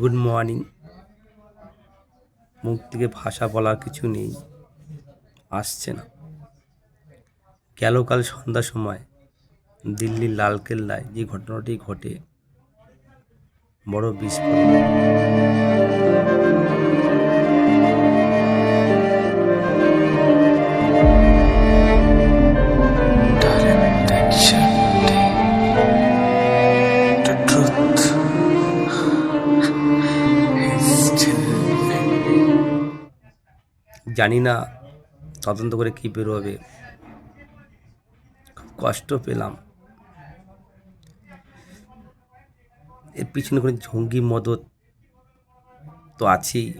Good morning মুখ থেকে ভাষা বলার কিছু নেই। আসছে না। গেল কাল সন্ধ্যার সময়। দিল্লির লালকেল্লায় যে ঘটনাটি ঘটে, বড় বিস্ফোরণ। জানি না, তদন্ত করে কী বেরোবে। খুব কষ্ট পেলাম। এর পিছনে কোনো জঙ্গি মদত তো আছেই।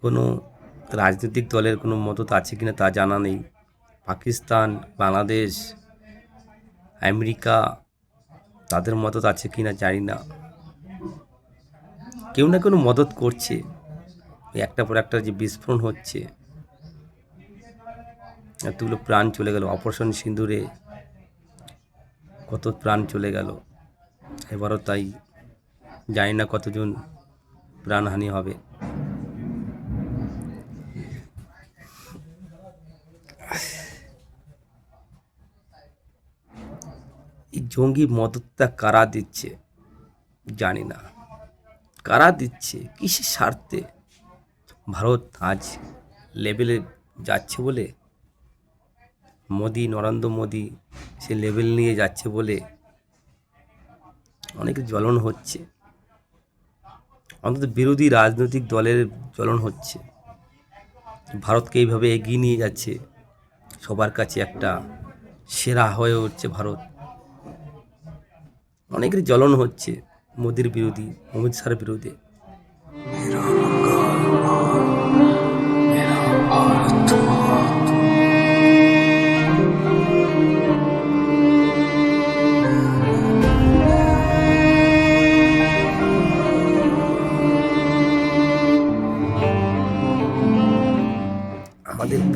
কোনো রাজনৈতিক দলের কোনো মদত আছে কিনা তা জানা নেই। পাকিস্তান, বাংলাদেশ, আমেরিকা, তাদের মদত আছে কিনা জানি না। কেউ না কোনো মদত করছে। এই একটা পর একটা যে বিস্ফোরণ হচ্ছে, এতগুলো প্রাণ চলে গেল, অপারেশন সিঁদুরে কত প্রাণ চলে গেল। এবারও তাই জানি না কতজন প্রাণহানি হবে। এই জঙ্গি মদতটা কারা দিচ্ছে জানি না। কারা দিচ্ছে? কিসের স্বার্থে? ভারত আজ লেভেলে যাচ্ছে বলে? মোদি, নরেন্দ্র মোদি সে লেভেল নিয়ে যাচ্ছে বলে অনেক জ্বলন হচ্ছে। অন্তত বিরোধী রাজনৈতিক দলের জ্বলন হচ্ছে। ভারতকে এইভাবে এগিয়ে নিয়ে যাচ্ছে, সবার কাছে একটা সেরা হয়ে উঠছে ভারত। অনেকের জ্বলন হচ্ছে মোদির বিরোধী, অমিত শাহের বিরুদ্ধে।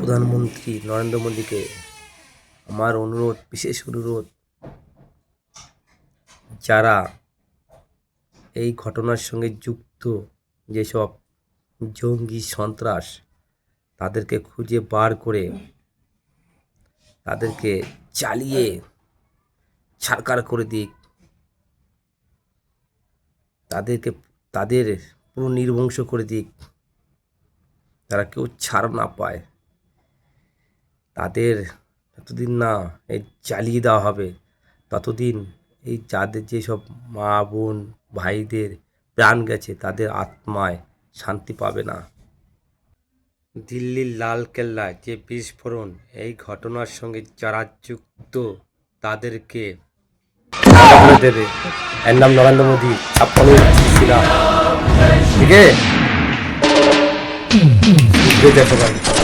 প্রধানমন্ত্রী নরেন্দ্র মোদীকে আমার অনুরোধ, বিশেষ অনুরোধ, যারা এই ঘটনার সঙ্গে যুক্ত যেসব জঙ্গি সন্ত্রাস তাদেরকে খুঁজে বার করে তাদেরকে চালিয়ে ছাড়কার করে দিক, তাদেরকে, তাদের পুরো নির্বংশ করে দিক, তারা কেউ ছাড় না পায়। তাদের যতদিন না এই চালিয়ে দেওয়া হবে, ততদিন এই যাদের যেসব মা, বোন, ভাইদের প্রাণ গেছে, তাদের আত্মায় শান্তি পাবে না। দিল্লির লাল কেল্লায় যে বিস্ফোরণ, এই ঘটনার সঙ্গে যারা যুক্ত, তাদেরকে দেবে। এর নাম নরেন্দ্র মোদী ছাপ্পান্ন ঠিক আছে